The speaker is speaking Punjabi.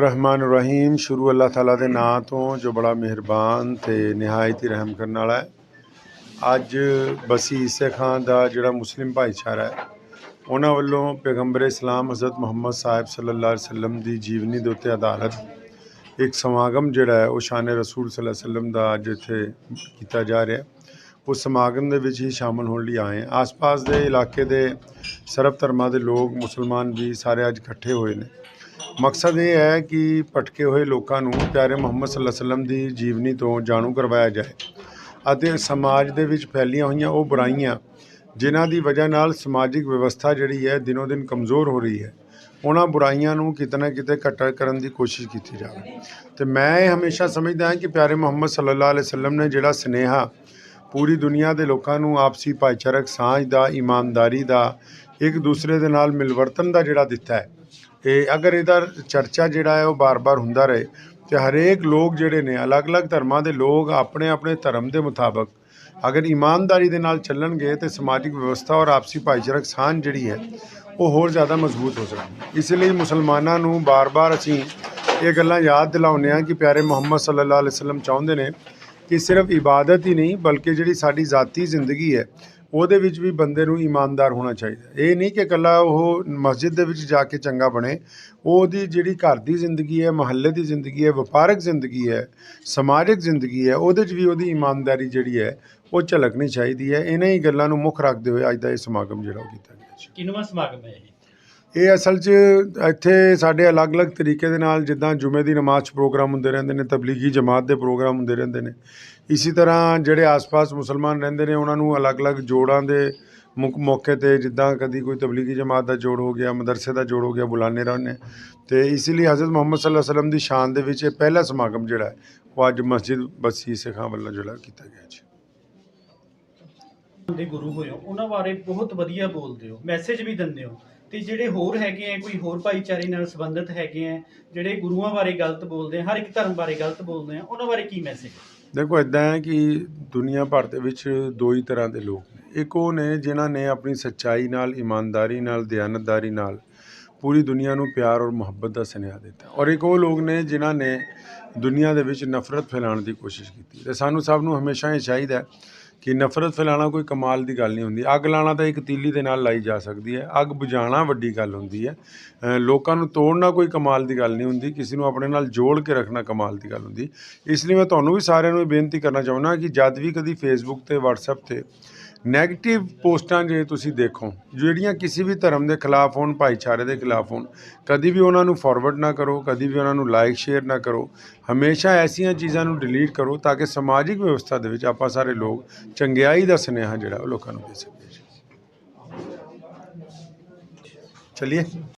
ਰਹਿਮਾਨ ਰਹੀਮ ਸ਼ੁਰੂ ਅੱਲਾਹ ਤਾਲਾ ਦੇ ਨਾਂ ਤੋਂ ਜੋ ਬੜਾ ਮਿਹਰਬਾਨ ਤੇ ਨਿਹਾਇਤ ਹੀ ਰਹਿਮ ਕਰਨ ਵਾਲਾ ਹੈ। ਅੱਜ ਬਸੀ ਈਸੇ ਖਾਨ ਦਾ ਜਿਹੜਾ ਮੁਸਲਿਮ ਭਾਈਚਾਰਾ ਹੈ, ਉਹਨਾਂ ਵੱਲੋਂ ਪੈਗੰਬਰ ਇਸਲਾਮ ਹਜ਼ਰਤ ਮੁਹੰਮਦ ਸਾਹਿਬ ਸੱਲੱਲਾਹੁ ਅਲੈਹਿ ਵਸੱਲਮ ਦੀ ਜੀਵਨੀ ਦੇ ਉੱਤੇ ਆਧਾਰਿਤ ਇੱਕ ਸਮਾਗਮ ਜਿਹੜਾ ਹੈ, ਉਹ ਸ਼ਾਨ ਰਸੂਲ ਸੱਲੱਲਾਹੁ ਅਲੈਹਿ ਵਸੱਲਮ ਦਾ ਅੱਜ ਇੱਥੇ ਕੀਤਾ ਜਾ ਰਿਹਾ ਉਸ ਸਮਾਗਮ ਦੇ ਵਿੱਚ ਹੀ ਸ਼ਾਮਲ ਹੋਣ ਲਈ ਆਏ ਆਸ-ਪਾਸ ਦੇ ਇਲਾਕੇ ਦੇ ਸਰਬ ਧਰਮਾਂ ਦੇ ਲੋਕ, ਮੁਸਲਮਾਨ ਵੀ ਸਾਰੇ ਅੱਜ ਇਕੱਠੇ ਹੋਏ ਨੇ। ਮਕਸਦ ਇਹ ਹੈ ਕਿ ਭਟਕੇ ਹੋਏ ਲੋਕਾਂ ਨੂੰ ਪਿਆਰੇ ਮੁਹੰਮਦ ਸੱਲੱਲਾਹੁ ਅਲੈਹਿ ਵਸੱਲਮ ਦੀ ਜੀਵਨੀ ਤੋਂ ਜਾਣੂ ਕਰਵਾਇਆ ਜਾਏ ਅਤੇ ਸਮਾਜ ਦੇ ਵਿੱਚ ਫੈਲੀਆਂ ਹੋਈਆਂ ਉਹ ਬੁਰਾਈਆਂ ਜਿਨ੍ਹਾਂ ਦੀ ਵਜ੍ਹਾ ਨਾਲ ਸਮਾਜਿਕ ਵਿਵਸਥਾ ਜਿਹੜੀ ਹੈ ਦਿਨੋ ਦਿਨ ਕਮਜ਼ੋਰ ਹੋ ਰਹੀ ਹੈ, ਉਹਨਾਂ ਬੁਰਾਈਆਂ ਨੂੰ ਕਿਤੇ ਨਾ ਕਿਤੇ ਘਟਾ ਕਰਨ ਦੀ ਕੋਸ਼ਿਸ਼ ਕੀਤੀ ਜਾਵੇ। ਤੇ ਮੈਂ ਇਹ ਹਮੇਸ਼ਾ ਸਮਝਦਾ ਹਾਂ ਕਿ ਪਿਆਰੇ ਮੁਹੰਮਦ ਸੱਲੱਲਾਹੁ ਅਲੈਹਿ ਵਸੱਲਮ ਨੇ ਜਿਹੜਾ ਸਨੇਹਾ ਪੂਰੀ ਦੁਨੀਆ ਦੇ ਲੋਕਾਂ ਨੂੰ ਆਪਸੀ ਭਾਈਚਾਰਕ ਸਾਂਝ ਦਾ, ਇਮਾਨਦਾਰੀ ਦਾ, ਇੱਕ ਦੂਸਰੇ ਦੇ ਨਾਲ ਮਿਲਵਰਤਨ ਦਾ ਜਿਹੜਾ ਦਿੱਤਾ ਹੈ। ਇਹ ਅਗਰ ਇਹਦਾ ਚਰਚਾ ਜਿਹੜਾ ਹੈ ਉਹ ਬਾਰ-ਬਾਰ ਹੁੰਦਾ ਰਹੇ, ਤੇ ਹਰੇਕ ਲੋਕ ਜਿਹੜੇ ਨੇ, ਅਲੱਗ-ਅਲੱਗ ਧਰਮਾਂ ਦੇ ਲੋਕ ਆਪਣੇ-ਆਪਣੇ ਧਰਮ ਦੇ ਮੁਤਾਬਕ ਅਗਰ ਇਮਾਨਦਾਰੀ ਦੇ ਨਾਲ ਚੱਲਣਗੇ, ਤੇ ਸਮਾਜਿਕ ਵਿਵਸਥਾ ਔਰ ਆਪਸੀ ਭਾਈਚਾਰਕ ਸਾਂਝ ਜਿਹੜੀ ਹੈ, ਉਹ ਹੋਰ ਜ਼ਿਆਦਾ ਮਜ਼ਬੂਤ ਹੋ ਸਕਦੀ। ਇਸ ਲਈ ਮੁਸਲਮਾਨਾਂ ਨੂੰ ਬਾਰ-ਬਾਰ ਅਸੀਂ ਇਹ ਗੱਲਾਂ ਯਾਦ ਦਿਲਾਉਂਦੇ ਹਾਂ ਕਿ ਪਿਆਰੇ ਮੁਹੰਮਦ ਸੱਲੱਲਾਹੁ ਅਲੈਹਿ ਵਸੱਲਮ ਚਾਹੁੰਦੇ ਨੇ ਕਿ ਸਿਰਫ ਇਬਾਦਤ ਹੀ ਨਹੀਂ, ਬਲਕਿ ਜਿਹੜੀ ਸਾਡੀ ਜ਼ਾਤੀ ਜ਼ਿੰਦਗੀ ਹੈ, ਉਹਦੇ ਵਿੱਚ ਵੀ ਬੰਦੇ ਨੂੰ ਇਮਾਨਦਾਰ ਹੋਣਾ ਚਾਹੀਦਾ ਇਹ ਨਹੀਂ ਕਿ ਇਕੱਲਾ ਉਹ ਮਸਜਿਦ ਦੇ ਵਿੱਚ ਜਾ ਕੇ ਚੰਗਾ ਬਣੇ, ਉਹਦੀ ਜਿਹੜੀ ਘਰ ਦੀ ਜ਼ਿੰਦਗੀ ਹੈ, ਮਹੱਲੇ ਦੀ ਜ਼ਿੰਦਗੀ ਹੈ, ਵਪਾਰਕ ਜ਼ਿੰਦਗੀ ਹੈ, ਸਮਾਜਿਕ ਜ਼ਿੰਦਗੀ ਹੈ, ਉਹਦੇ 'ਚ ਵੀ ਉਹਦੀ ਇਮਾਨਦਾਰੀ ਜਿਹੜੀ ਹੈ, ਉਹ ਝਲਕਣੀ ਚਾਹੀਦੀ ਹੈ। ਇਹਨਾਂ ਹੀ ਗੱਲਾਂ ਨੂੰ ਮੁੱਖ ਰੱਖਦੇ ਹੋਏ ਅੱਜ ਦਾ ਇਹ ਸਮਾਗਮ ਜਿਹੜਾ ਉਹ ਕੀਤਾ ਗਿਆ ਜੀ ਕਿੰਨਵਾਂ ਸਮਾਗਮ ਹੈ ਇਹ? ਇਹ ਅਸਲ 'ਚ ਇੱਥੇ ਸਾਡੇ ਅਲੱਗ-ਅਲੱਗ ਤਰੀਕੇ ਦੇ ਨਾਲ ਜਿੱਦਾਂ ਜੁਮੇ ਦੀ ਨਮਾਜ਼ 'ਚ ਪ੍ਰੋਗਰਾਮ ਹੁੰਦੇ ਰਹਿੰਦੇ ਨੇ, ਤਬਲੀਗੀ ਜਮਾਤ ਦੇ ਪ੍ਰੋਗਰਾਮ ਹੁੰਦੇ ਰਹਿੰਦੇ ਨੇ। ਇਸੇ ਤਰ੍ਹਾਂ ਜਿਹੜੇ ਆਸ-ਪਾਸ ਮੁਸਲਮਾਨ ਰਹਿੰਦੇ ਨੇ, ਉਹਨਾਂ ਨੂੰ ਅਲੱਗ-ਅਲੱਗ ਜੋੜਾਂ ਦੇ ਮੁੱਖ ਮੌਕੇ ਤੇ ਜਿੱਦਾਂ ਕਦੀ ਕੋਈ ਤਬਲੀਗੀ ਜਮਾਤ ਦਾ ਜੋੜ ਹੋ ਗਿਆ, ਮਦਰਸੇ ਦਾ ਜੋੜ ਹੋ ਗਿਆ ਬੁਲਾਣੇ ਰਹਿੰਦੇ ਤੇ ਇਸ ਲਈ ਹਜ਼ਰਤ ਮੁਹੰਮਦ ਸੱਲੱਲਾਹੁ ਅਲੈਹਿ ਵਸੱਲਮ ਦੀ ਸ਼ਾਨ ਦੇ ਵਿੱਚ ਇਹ ਪਹਿਲਾ ਸਮਾਗਮ ਜਿਹੜਾ ਉਹ ਅੱਜ ਮਸਜਿਦ ਬਸੀ ਸਿੱਖਾਂ ਵੱਲੋਂ ਜਿਹੜਾ ਕੀਤਾ ਗਿਆ ਜੀ। ਦੇ ਗੁਰੂ ਹੋਏ ਹੋ ਉਹਨਾਂ ਬਾਰੇ ਬਹੁਤ ਵਧੀਆ ਬੋਲਦੇ ਹੋ, ਮੈਸੇਜ ਵੀ ਦਿੰਦੇ ਹੋ। ਤੇ ਜਿਹੜੇ ਹੋਰ ਹੈਗੇ ਆ, ਕੋਈ ਹੋਰ ਭਾਈਚਾਰੇ ਨਾਲ ਸੰਬੰਧਿਤ ਹੈਗੇ ਆ, ਜਿਹੜੇ ਗੁਰੂਆਂ ਬਾਰੇ ਗਲਤ ਬੋਲਦੇ ਆ, ਹਰ ਇੱਕ ਧਰਮ ਬਾਰੇ ਗਲਤ ਬੋਲਦੇ ਆ, ਉਹਨਾਂ ਬਾਰੇ ਕੀ ਮੈਸੇਜ ਦੇਖੋ ਇਦਾਂ ਹੈ ਕਿ ਦੁਨੀਆ ਭਰ ਦੇ ਵਿੱਚ ਦੋ ਹੀ ਤਰ੍ਹਾਂ ਦੇ ਲੋਕ ਨੇ। ਇੱਕ ਉਹ ਨੇ ਜਿਨ੍ਹਾਂ ਨੇ ਆਪਣੀ ਸੱਚਾਈ ਨਾਲ, ਇਮਾਨਦਾਰੀ ਨਾਲ, ਦਿਆਨਤਦਾਰੀ ਨਾਲ ਪੂਰੀ ਦੁਨੀਆ ਨੂੰ ਪਿਆਰ ਔਰ ਮੁਹੱਬਤ ਦਾ ਸੁਨੇਹਾ ਦਿੱਤਾ। ਔਰ ਇੱਕ ਉਹ ਲੋਕ ਨੇ ਜਿਨ੍ਹਾਂ ਨੇ ਦੁਨੀਆ ਦੇ ਵਿੱਚ ਨਫ਼ਰਤ ਫੈਲਾਉਣ ਦੀ ਕੋਸ਼ਿਸ਼ ਕੀਤੀ। ਤੇ ਸਾਨੂੰ ਸਭ ਨੂੰ ਹਮੇਸ਼ਾ ਇਹ ਚਾਹੀਦਾ ਕਿ ਨਫ਼ਰਤ ਫੈਲਾਉਣਾ ਕੋਈ ਕਮਾਲ ਦੀ ਗੱਲ ਨਹੀਂ ਹੁੰਦੀ। ਅੱਗ ਲਾਉਣਾ ਤਾਂ ਇੱਕ ਤੀਲੀ ਦੇ ਨਾਲ ਲਾਈ ਜਾ ਸਕਦੀ ਹੈ। ਅੱਗ ਬੁਝਾਉਣਾ ਵੱਡੀ ਗੱਲ ਹੁੰਦੀ ਹੈ। ਲੋਕਾਂ ਨੂੰ ਤੋੜਨਾ ਕੋਈ ਕਮਾਲ ਦੀ ਗੱਲ ਨਹੀਂ ਹੁੰਦੀ। ਕਿਸੇ ਨੂੰ ਆਪਣੇ ਨਾਲ ਜੋੜ ਕੇ ਰੱਖਣਾ ਕਮਾਲ ਦੀ ਗੱਲ ਹੁੰਦੀ। ਇਸ ਲਈ ਮੈਂ ਤੁਹਾਨੂੰ ਵੀ ਸਾਰਿਆਂ ਨੂੰ ਇਹ ਬੇਨਤੀ ਕਰਨਾ ਚਾਹੁੰਦਾ ਕਿ ਜਦ ਵੀ ਕਦੀ ਫੇਸਬੁੱਕ ਤੇ WhatsApp ਤੇ ਨੈਗੇਟਿਵ ਪੋਸਟਾਂ ਜੇ ਤੁਸੀਂ ਦੇਖੋ, ਜਿਹੜੀਆਂ ਕਿਸੇ ਵੀ ਧਰਮ ਦੇ ਖਿਲਾਫ ਹੋਣ, ਭਾਈਚਾਰੇ ਦੇ ਖਿਲਾਫ ਹੋਣ, ਕਦੀ ਵੀ ਉਹਨਾਂ ਨੂੰ ਫਾਰਵਰਡ ਨਾ ਕਰੋ, ਕਦੀ ਵੀ ਉਹਨਾਂ ਨੂੰ ਲਾਈਕ ਸ਼ੇਅਰ ਨਾ ਕਰੋ, ਹਮੇਸ਼ਾ ਐਸੀਆਂ ਚੀਜ਼ਾਂ ਨੂੰ ਡਿਲੀਟ ਕਰੋ ਤਾਂ ਕਿ ਸਮਾਜਿਕ ਵਿਵਸਥਾ ਦੇ ਵਿੱਚ ਆਪਾਂ ਸਾਰੇ ਲੋਕ ਚੰਗਿਆਈ ਦਾ ਸੁਨੇਹਾ ਜਿਹੜਾ ਉਹ ਲੋਕਾਂ ਨੂੰ ਦੇ ਸਕੀਏ। ਚਲਿਏ।